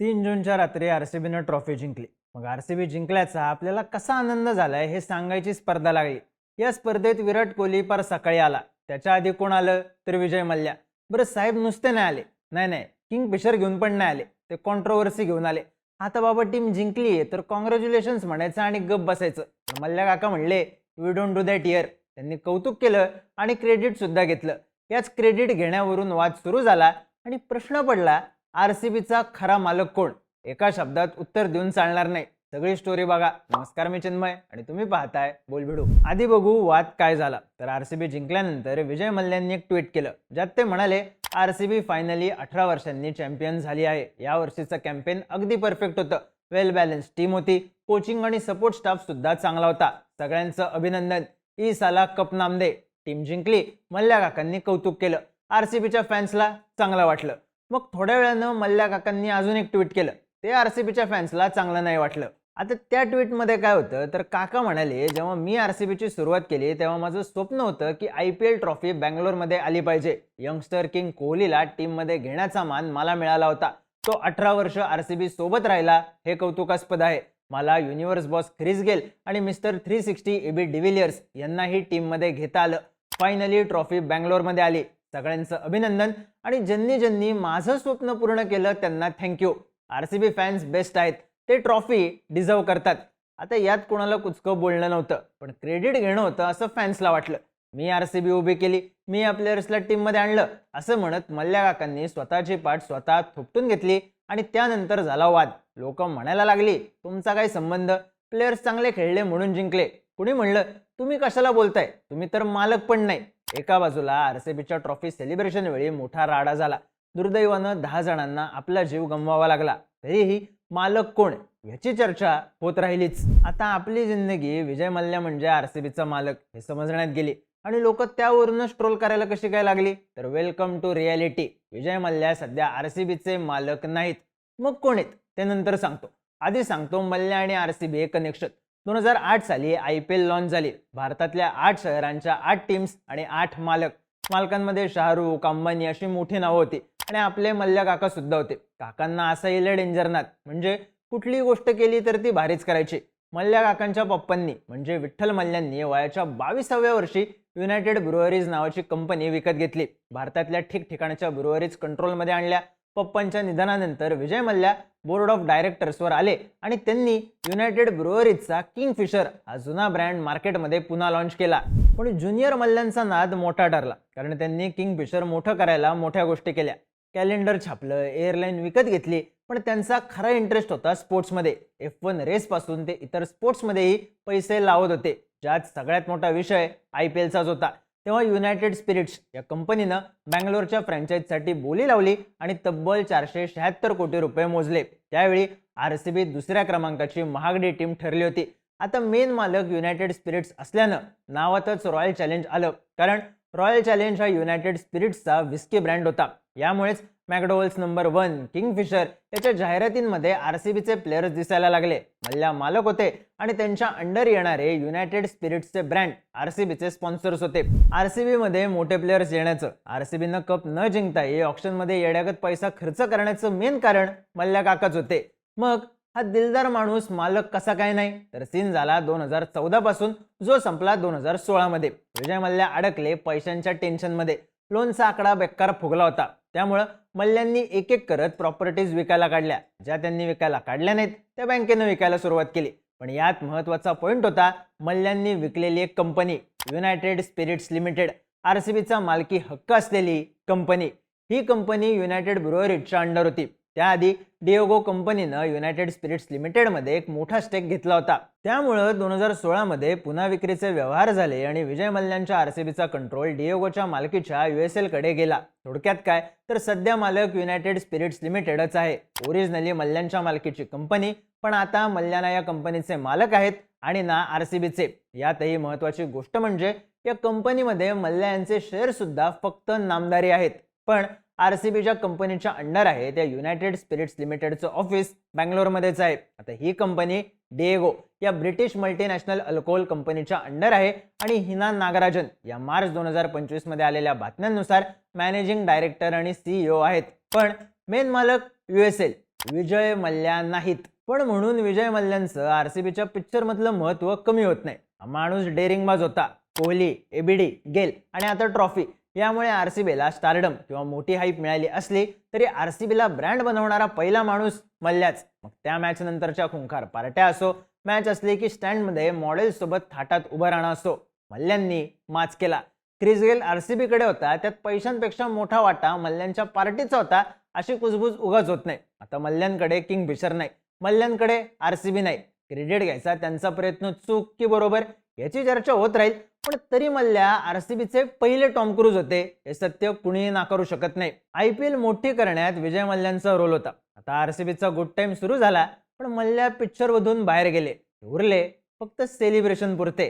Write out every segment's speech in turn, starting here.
तीन जूनच्या रात्री आर सी बीनं ट्रॉफी जिंकली. मग आर सी बी जिंकल्याचा आपल्याला कसा आनंद झालाय हे सांगायची स्पर्धा लागली. या स्पर्धेत विराट कोहली पार सकाळी आला. त्याच्या आधी कोण आलं? तर विजय मल्ल्या. बरं साहेब नुसते नाही आले. नाही नाही. किंग फिशर घेऊन पण नाही आले. ते कॉन्ट्रोवर्सी घेऊन आले. आता बाबा टीम जिंकली आहे तर कॉंग्रॅच्युलेशन्स म्हणायचं आणि गप बसायचं. मल्ल्या काका म्हणले we don't do that year त्यांनी कौतुक केलं आणि क्रेडिट सुद्धा घेतलं. याच क्रेडिट घेण्यावरून वाद सुरू झाला आणि प्रश्न पडला आर सी बीचा खरा मालक कोण? एका शब्दात उत्तर देऊन चालणार नाही. सगळी स्टोरी बघा. नमस्कार मी चिन्मय आणि तुम्ही पाहताय बोलभिडू आधी बघू वाद काय झाला. तर आर सी बी जिंकल्यानंतर विजय मल्ल्यांनी एक ट्विट केलं ज्यात ते म्हणाले आर सी बी फायनली अठरा वर्षांनी चॅम्पियन झाली आहे. या वर्षीचं कॅम्पेन अगदी परफेक्ट होतं. वेल बॅलन्स टीम होती. कोचिंग आणि सपोर्ट स्टाफ सुद्धा चांगला होता. सगळ्यांचं अभिनंदन. ई साला कप नामदे टीम जिंकली. मल्ल्या काकांनी कौतुक केलं. आर सी बीच्या फॅन्सला चांगलं वाटलं. मग थोड्या वेळानं मल्ल्या काकांनी अजून एक ट्विट केलं. ते आर सी बीच्या फॅन्सला चांगलं नाही वाटलं. आता त्या ट्विटमध्ये काय होतं? तर काका म्हणाले जेव्हा मी आर सी बीची सुरुवात केली तेव्हा माझं स्वप्न होतं की आय पी एल ट्रॉफी बँगलोरमध्ये आली पाहिजे. यंगस्टर किंग कोहलीला टीममध्ये घेण्याचा मान मला मिळाला होता. तो अठरा वर्ष आर सी बी सोबत राहिला हे कौतुकास्पद आहे. मला युनिव्हर्स बॉस ख्रिस गेल आणि mister three sixty AB de Villiers यांनाही टीममध्ये घेता आलं. फायनली ट्रॉफी बँगलोरमध्ये आली. सगळ्यांचं अभिनंदन. आणि ज्यांनी ज्यांनी माझं स्वप्न पूर्ण केलं त्यांना thank you R C B fans best आहेत. ते ट्रॉफी डिझर्व करतात. आता यात कोणाला कुचकं बोलणं नव्हतं पण क्रेडिट घेणं होतं असं फॅन्सला वाटलं. मी आर सी बी उभी केली मी या प्लेयर्सला टीममध्ये आणलं असं म्हणत मल्ल्या काकांनी स्वतःची पाठ स्वतः थोपटून घेतली आणि त्यानंतर झाला वाद. लोक म्हणायला लागली तुमचा काय संबंध? प्लेयर्स चांगले खेळले म्हणून जिंकले. कुणी म्हणलं तुम्ही कशाला बोलताय? तुम्ही तर मालक पण नाही. एका बाजूला आरसीबीच्या ट्रॉफी सेलिब्रेशन वेळी मोठा राडा झाला. दुर्दैवानं दहा जणांना आपला जीव गमवावा लागला. तरीही मालक कोण? याची चर्चा होत राहिलीच. आता आपली जिंदगी विजय मल्ल्या म्हणजे आरसीबीचा मालक हे समजण्यात गेली. आणि लोक त्यावरूनच ट्रोल करायला कशी काय लागली? तर welcome to reality Vijay Mallya सध्या आरसीबीचे मालक नाहीत. मग कोण आहेत? ते नंतर सांगतो. आधी सांगतो मल्ल्या आणि आरसीबी हे कनेक्शन. दोन हजार आठ साली आय पी एल लॉन्च झाली. भारतातल्या आठ शहरांच्या आठ टीम्स आणि आठ मालक. मालकांमध्ये शाहरुख अंबानी अशी मोठी नावं होती आणि आपले मल्ल्या काका सुद्धा होते. काकांना असं इलं डेंजरनाथ म्हणजे कुठली गोष्ट केली तर ती भारीच करायची. मल्ल्या काकांच्या पप्पांनी म्हणजे विठ्ठल मल्ल्यांनी वयाच्या बावीसाव्या वर्षी युनायटेड ब्रुअरीज नावाची कंपनी विकत घेतली. भारतातल्या ठिकठिकाणच्या ब्रुअरीज कंट्रोलमध्ये आणल्या. पप्पांच्या निधनानंतर विजय मल्ल्या बोर्ड ऑफ डायरेक्टर्सवर आले आणि त्यांनी युनायटेड ब्रुअरीजचा किंग फिशर हा जुना ब्रँड मार्केटमध्ये पुन्हा लॉन्च केला. पण ज्युनियर मल्ल्यांचा नाद मोठा ठरला कारण त्यांनी किंग फिशर मोठं करायला मोठ्या गोष्टी केल्या. कॅलेंडर छापलं एअरलाईन विकत घेतली पण त्यांचा खरा इंटरेस्ट होता स्पोर्ट्समध्ये एफ वन रेसपासून ते इतर स्पोर्ट्समध्येही पैसे लावत होते ज्यात सगळ्यात मोठा विषय आय पी एलचाच होता. तेव्हा युनायटेड स्पिरिट्स या कंपनीनं बँगलोरच्या फ्रँचाईजसाठी बोली लावली आणि तब्बल चारशे शहात्तर कोटी रुपये मोजले. त्यावेळी आर सी बी दुसऱ्या क्रमांकाची महागडी टीम ठरली होती. आता मेन मालक युनायटेड स्पिरिट्स असल्यानं नावातच रॉयल चॅलेंज आलं. कारण रॉयल चॅलेंज हा युनायटेड स्पिरिट्सचा विस्की ब्रँड होता. यामुळेच मॅकडोवल्स नंबर वन किंगफिशर. याच्या जाहिरातींमध्ये आर सी बीचे प्लेयर्स दिसायला लागले. मल्ल्या मालक होते आणि त्यांच्या अंडर येणारे युनायटेड स्पिरिट्सचे ब्रँड आर सी बीचे स्पॉन्सर्स होते. आर सी बीमध्ये मोठे प्लेयर्स येण्याचं. आर सी बीनं कप न जिंकता हे ऑप्शनमध्ये येड्यागत पैसा खर्च करण्याचं मेन कारण मल्ल्या काकाच होते. मग हा दिलदार माणूस मालक कसा काय नाही? तर सीन झाला दोन हजार चौदा पासून जो संपला दोन हजार सोळा मध्ये विजय मल्ल्या अडकले पैशांच्या टेन्शनमध्ये लोनचा आकडा बेकार फुगला होता. त्यामुळं मल्ल्यांनी एक एक करत प्रॉपर्टीज विकायला काढल्या. ज्या त्यांनी विकायला काढल्या नाहीत त्या बँकेनं विकायला सुरुवात केली. पण यात महत्त्वाचा पॉईंट होता मल्ल्यांनी विकलेली एक company united spirits limited R C बीचा मालकी हक्क असलेली कंपनी ही कंपनी युनायटेड ब्रुअरीजच्या अंडर होती. त्याआधी डिओगो कंपनीनं युनायटेड स्पिरिट्स लिमिटेडमध्ये एक मोठा स्टेक घेतला होता. त्यामुळं दोन हजार सोळामध्ये पुन्हा विक्रीचे व्यवहार झाले आणि विजय मल्ल्यांच्या आरसीबीचा कंट्रोल डिओगोच्या मालकीच्या युएसएलकडे गेला. थोडक्यात काय? तर सध्या मालक युनायटेड स्पिरिट्स लिमिटेडच आहे. ओरिजिनली मल्ल्यांच्या मालकीची कंपनी पण आता मल्ल्याना या कंपनीचे मालक आहेत आणि ना आरसीबीचे यातही महत्वाची गोष्ट म्हणजे या कंपनीमध्ये मल्ल्या यांचे शेअर सुद्धा फक्त नामदारी आहेत. पण आर सी बीच्या कंपनीच्या अंडर आहे त्या युनायटेड स्पिरिट्स लिमिटेडचं ऑफिस बँगलोरमध्येच आहे. आता ही कंपनी डेगो या ब्रिटिश मल्टीनॅशनल अल्कोहोल कंपनीच्या अंडर आहे आणि हिना नागराजन या मार्च दोन हजार पंचवीसमध्ये आलेल्या बातम्यांनुसार मॅनेजिंग डायरेक्टर आणि सीईओ आहेत. पण मेन मालक युएसएल विजय मल्ल्या नाहीत. पण म्हणून विजय मल्ल्यांचं सी बीच्या पिक्चरमधलं महत्त्व कमी होत नाही. माणूस डेरिंगबाज होता. कोहली एबीडी गेल आणि आता ट्रॉफी यामुळे आरसीबीला स्टारडम किंवा मोठी हाईप मिळाली असली तरी आरसीबीला ब्रँड बनवणारा पहिला माणूस मल्ल्याच. मग त्या मॅच नंतरच्या खुंखार पार्ट्या असो मॅच असली की स्टँडमध्ये मॉडेल सोबत थाटात उभं राहणं असो मल्ल्यांनी माच केला. क्रिस गेल आरसीबी कडे होता त्यात पैशांपेक्षा मोठा वाटा मल्ल्यांच्या पार्टीचा होता अशी कुजबूज उगाच होत नाही. आता मल्ल्यांकडे किंग फिशर नाही मल्ल्यांकडे आरसीबी नाही. क्रेडिट घ्यायचा त्यांचा प्रयत्न चूक की बरोबर याची चर्चा होत राहील. पण तरी मल्ल्या आरसीबीचे पहिले टॉम क्रूज होते हे सत्य कुणीही नाकारू शकत नाही. आय पी एल मोठी करण्यात विजय मल्ल्यांचा रोल होता. आता आरसीबीचा गुड टाइम सुरू झाला पण मल्ल्या पिक्चर मधून बाहेर गेले. उरले फक्त सेलिब्रेशन पुरते.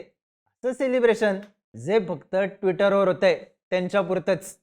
असं सेलिब्रेशन जे फक्त ट्विटरवर होतंय त्यांच्या पुरतच